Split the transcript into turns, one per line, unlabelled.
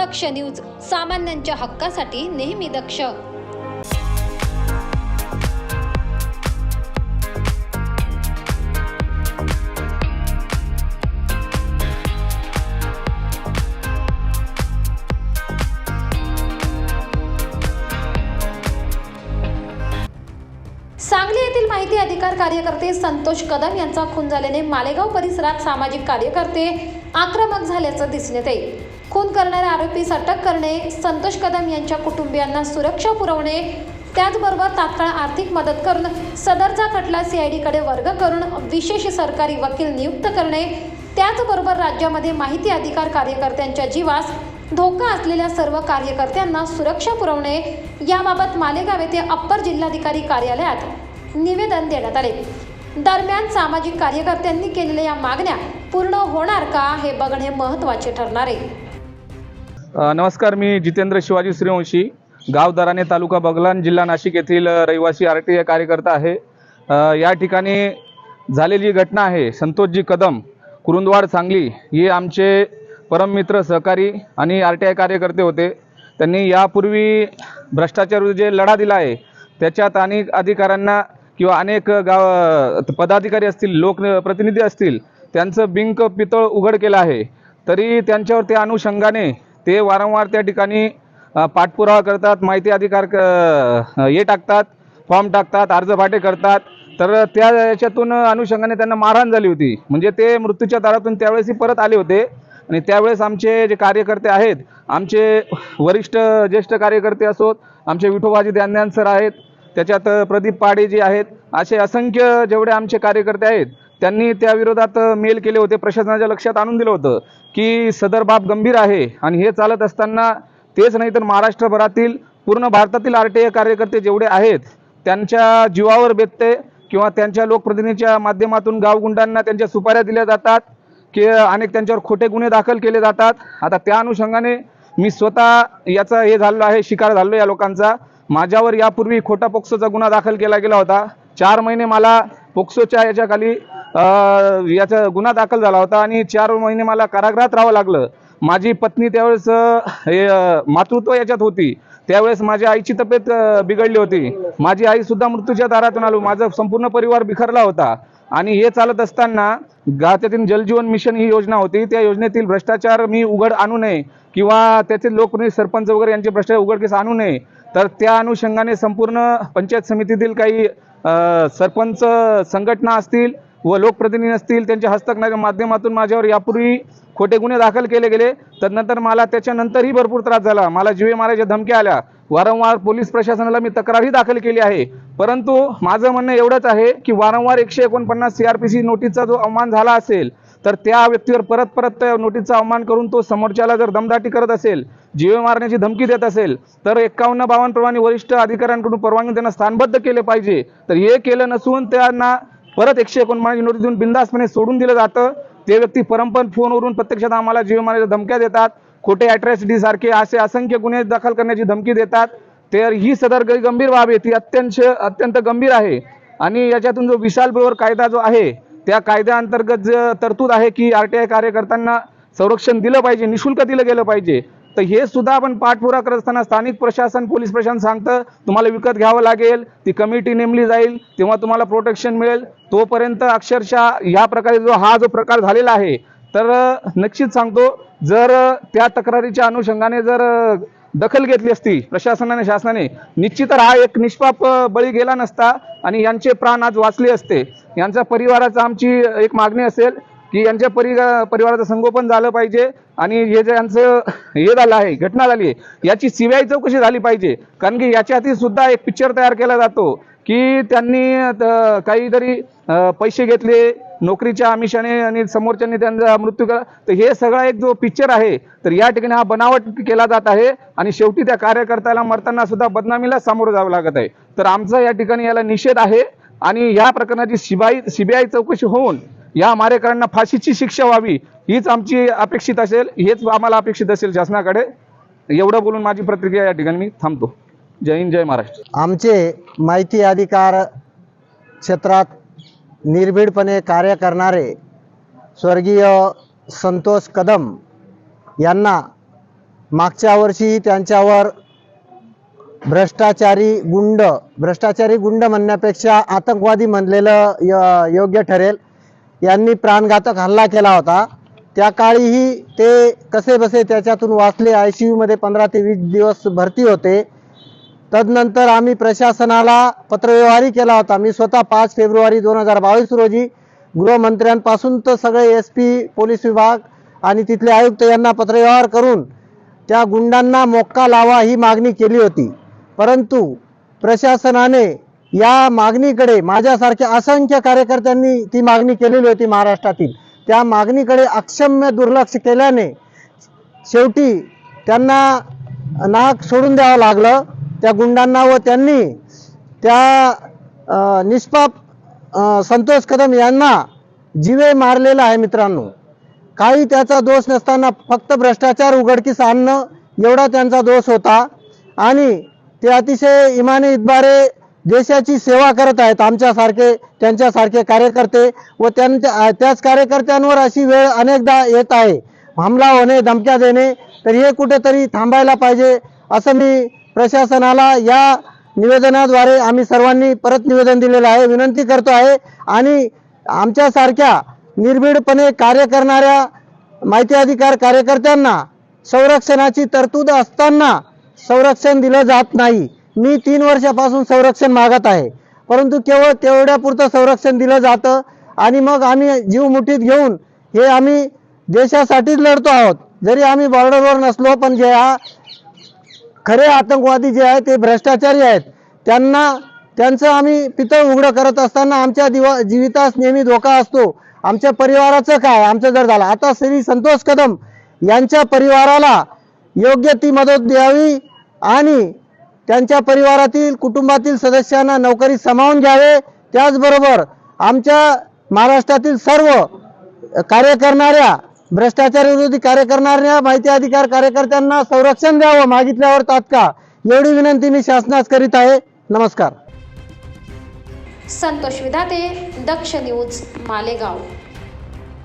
दक्ष news सामान्यांच्या हक्कासाठी नेहमी दक्ष. सांगली येथील माहिती अधिकार कार्यकर्ते संतोष कदम यांचा खून झाल्याने मालेगाव परिसरात सामाजिक कार्यकर्ते आक्रमक झाल्याचं दिसून येईल खून करणाऱ्या आरोपीस अटक करणे संतोष कदम यांच्या कुटुंबियांना सुरक्षा पुरवणे त्याचबरोबर तात्काळ आर्थिक मदत करून सदरचा खटला सीआयडीकडे वर्ग करून विशेष सरकारी वकील नियुक्त करणे त्याचबरोबर राज्यामध्ये माहिती अधिकार कार्यकर्त्यांच्या जीवास धोका असलेल्या सर्व कार्यकर्त्यांना सुरक्षा पुरवणे याबाबत मालेगाव येथे अप्पर जिल्हाधिकारी कार्यालयात निवेदन देण्यात आले. दरम्यान सामाजिक कार्यकर्त्यांनी केलेल्या या मागण्या पूर्ण होणार का हे बघणे महत्त्वाचे ठरणार. आहे
नमस्कार मी जितेंद्र शिवाजी श्रीवंशी गाव दराने तालुका बगलान जिल्हा नाशिक येथील रहिवासी आर टी आय कार्यकर्ता आहे. या ठिकाणी झालेली घटना आहे संतोषजी कदम कुरुंदवाड सांगली हे आमचे परममित्र सहकारी आणि आर टी आय कार्यकर्ते होते. त्यांनी यापूर्वी भ्रष्टाचार जे लढा दिला आहे त्याच्यात अनेक अधिकाऱ्यांना किंवा अनेक गाव पदाधिकारी असतील लोकप्रतिनिधी असतील त्यांचं बिंक पितळ उघड केलं आहे. तरी त्यांच्यावर त्या अनुषंगाने ते वारंवार त्या ठिकाणी पाठपुरावा करतात माहिती अधिकार क- हे टाकतात फॉर्म टाकतात अर्ज फाटे करतात. तर त्या याच्यातून अनुषंगाने त्यांना मारहाण झाली होती. म्हणजे ते मृत्यूच्या दारातून त्यावेळेसही परत आले होते. आणि त्यावेळेस आमचे जे कार्यकर्ते आहेत आमचे वरिष्ठ ज्येष्ठ कार्यकर्ते असोत आमचे विठोबाजी ध्यानध्यान सर आहेत त्याच्यात प्रदीप पाडे जे आहेत असे असंख्य जेवढे आमचे कार्यकर्ते आहेत त्यांनी त्या विरोधात मेल केले होते प्रशासनाच्या लक्षात आणून दिलं होतं की सदर बाब गंभीर आहे आणि हे चालत असताना तेच नाही तर महाराष्ट्रभरातील पूर्ण भारतातील आर टी आय कार्यकर्ते जेवढे आहेत त्यांच्या जीवावर बेतते किंवा त्यांच्या लोकप्रतिनिधीच्या माध्यमातून गावगुंडांना त्यांच्या सुपाऱ्या दिल्या जातात की अनेक त्यांच्यावर खोटे गुन्हे दाखल केले जातात. आता त्या अनुषंगाने मी स्वतः याचा हे झालेलो आहे शिकार झालो या लोकांचा. माझ्यावर यापूर्वी खोटा पोक्सोचा गुन्हा दाखल केला गेला होता. चार महिने मला पोक्सोच्या याच्याखाली याचा गुन्हा दाखल झाला होता आणि चार महिने मला कारागृहात राहावं लागलं. माझी पत्नी त्यावेळेस हे मातृत्व याच्यात होती. त्यावेळेस माझ्या आईची तब्येत बिघडली होती. माझी आई सुद्धा मृत्यूच्या दारातून आलो. माझा संपूर्ण परिवार बिखरला होता. आणि हे चालत असताना गावातील जलजीवन मिशन ही योजना होती. त्या योजनेतील भ्रष्टाचार मी उघड आणू नये किंवा त्याचे लोकप्रतिनिधी सरपंच वगैरे यांचे भ्रष्टाचार उघडकीस आणू नये. तर त्या अनुषंगाने संपूर्ण पंचायत समितीतील काही सरपंच संघटना असतील व लोकप्रतिनिधी असतील त्यांच्या हस्तक माध्यमातून माझ्यावर यापूर्वी खोटे गुन्हे दाखल केले गेले. तदनंतर मला त्याच्यानंतरही भरपूर त्रास झाला. मला जीवे मारायच्या धमक्या आल्या. वारंवार पोलीस प्रशासनाला मी तक्रारही दाखल केली आहे. परंतु माझं म्हणणं एवढंच आहे की वारंवार एकशे एकोणपन्नास सी आर पी सी नोटीसचा जो अवमान झाला असेल तर त्या व्यक्तीवर परत परत त्या नोटीसचा अवमान करून तो समोरच्याला जर दमदाटी करत असेल जीवे मारण्याची धमकी देत असेल तर एक्कावन्न बावन्न प्रमाणे वरिष्ठ अधिकाऱ्यांकडून परवानगी त्यांना स्थानबद्ध केले पाहिजे. तर हे केलं नसून त्यांना परत एकशे एकोणपन्नास नोटीस देऊन बिंदासपणे सोडून दिलं जातं. ते व्यक्ती परंपर फोनवरून प्रत्यक्षात आम्हाला जीवमानाच्या धमक्या देतात. खोटे अॅट्रॅसिटी सारखे असे असंख्य गुन्हे दाखल करण्याची धमकी देतात. तर ही सदर गंभीर बाब आहे. ती अत्यंत अत्यंत गंभीर आहे. आणि याच्यातून जो विशाल बरोबर कायदा जो आहे त्या कायद्याअंतर्गत जे तरतूद आहे की आर टी आय कार्यकर्त्यांना संरक्षण दिलं पाहिजे निशुल्क दिलं गेलं पाहिजे तर हे सुद्धा आपण पाठपुरा करत असताना स्थानिक प्रशासन पोलीस प्रशासन सांगतं तुम्हाला विकत घ्यावं लागेल ती कमिटी नेमली जाईल तेव्हा तुम्हाला प्रोटेक्शन मिळेल. तोपर्यंत अक्षरशः या प्रकारे जो हा जो प्रकार झालेला आहे तर नक्कीच सांगतो जर त्या तक्रारीच्या अनुषंगाने जर दखल घेतली असती प्रशासनाने शासनाने निश्चित हा एक निष्पाप बळी गेला नसता आणि यांचे प्राण आज वाचले असते. यांचा परिवाराचा आमची एक मागणी असेल की यांच्या परि परिवाराचं संगोपन झालं पाहिजे आणि हे जे यांचं हे झालं आहे घटना झाली आहे याची सीबीआय चौकशी झाली पाहिजे. कारण की याच्या हाती सुद्धा एक पिक्चर तयार केला जातो की त्यांनी काहीतरी पैसे घेतले नोकरीच्या आमिषाने आणि समोरच्यांनी त्यांचा मृत्यू केला. तर हे सगळा एक जो पिक्चर आहे तर या ठिकाणी हा बनावट केला जात आहे आणि शेवटी त्या कार्यकर्त्याला मरताना सुद्धा बदनामीला सामोरं जावं लागत आहे. तर आमचा या ठिकाणी याला निषेध आहे आणि या प्रकरणाची सीबीआय सीबीआय चौकशी होऊन या मारेकरांना फाशीची शिक्षा व्हावी हीच आमची अपेक्षित असेल हेच आम्हाला अपेक्षित असेल शासनाकडे. एवढं बोलून माझी प्रतिक्रिया या ठिकाणी मी थांबतो. जय हिंद जय महाराष्ट्र.
आमचे माहिती अधिकार क्षेत्रात निर्भीडपणे कार्य करणारे स्वर्गीय संतोष कदम यांना मागच्या वर्षी त्यांच्यावर भ्रष्टाचारी गुंड भ्रष्टाचारी गुंड म्हणण्यापेक्षा आतंकवादी म्हणलेलं य- योग्य ठरेल. यांनी प्राणघातक हल्ला केला होता. त्या काळीही ते कसे बसे त्याच्यातून वाचले. आय सी यूमध्ये पंधरा ते वीस दिवस भरती होते. तदनंतर आम्ही प्रशासनाला पत्रव्यवहारही केला होता. मी स्वतः पाच फेब्रुवारी दोन हजार बावीस रोजी गृहमंत्र्यांपासून तर सगळे एस पी पोलीस विभाग आणि तिथले आयुक्त यांना पत्रव्यवहार करून त्या गुंडांना मोक्का लावा ही मागणी केली होती. परंतु प्रशासनाने या मागणीकडे माझ्यासारख्या असंख्य कार्यकर्त्यांनी ती मागणी केलेली होती महाराष्ट्रातील. त्या मागणीकडे अक्षम्य दुर्लक्ष केल्याने शेवटी त्यांना नाक सोडून द्यावं लागलं. त्या गुंडांना व त्यांनी त्या निष्पाप संतोष कदम यांना जीवे मारलेला आहे मित्रांनो. काही त्याचा दोष नसताना फक्त भ्रष्टाचार उघडकीस आणणं एवढा त्यांचा दोष होता. आणि ते अतिशय इमाने इतबारे देशाची सेवा करत आहेत आमच्यासारखे त्यांच्यासारखे कार्यकर्ते व त्यांच्या त्याच कार्यकर्त्यांवर अशी वेळ अनेकदा येत आहे. हमला होणे धमक्या देणे तर हे कुठेतरी थांबायला पाहिजे असं मी प्रशासनाला या निवेदनाद्वारे आम्ही सर्वांनी परत निवेदन दिलेलं आहे विनंती करतो आहे. आणि आमच्यासारख्या निर्भीडपणे कार्य करणाऱ्या माहिती अधिकार कार्यकर्त्यांना संरक्षणाची तरतूद असताना संरक्षण दिलं जात नाही. मी तीन वर्षापासून संरक्षण मागत आहे. परंतु केवळ तेवढ्यापुरतं संरक्षण दिलं जातं आणि मग आम्ही जीव मुठीत घेऊन हे आम्ही देशासाठीच लढतो आहोत. जरी आम्ही बॉर्डरवर नसलो पण जे हा खरे आतंकवादी जे आहेत ते भ्रष्टाचारी आहेत. त्यांना त्यांचं आम्ही पितळ उघडं करत असताना आमच्या दिवा जीवितास नेहमी धोका असतो. आमच्या परिवाराचं काय? आमचं जर झालं. आता श्री संतोष कदम यांच्या परिवाराला योग्य ती मदत द्यावी आणि त्यांच्या परिवारातील कुटुंबातील सदस्यांना नोकरी सामावून घ्यावे. त्याचबरोबर आमच्या महाराष्ट्रातील सर्व कार्य करणाऱ्या भ्रष्टाचार विरोधी कार्य करणाऱ्या माहिती अधिकार कार्यकर्त्यांना संरक्षण द्यावं मागितल्यावर तात्काळ. एवढी विनंती मी शासनास करीत आहे. नमस्कार.
संतोष विधाते दक्ष न्यूज मालेगाव.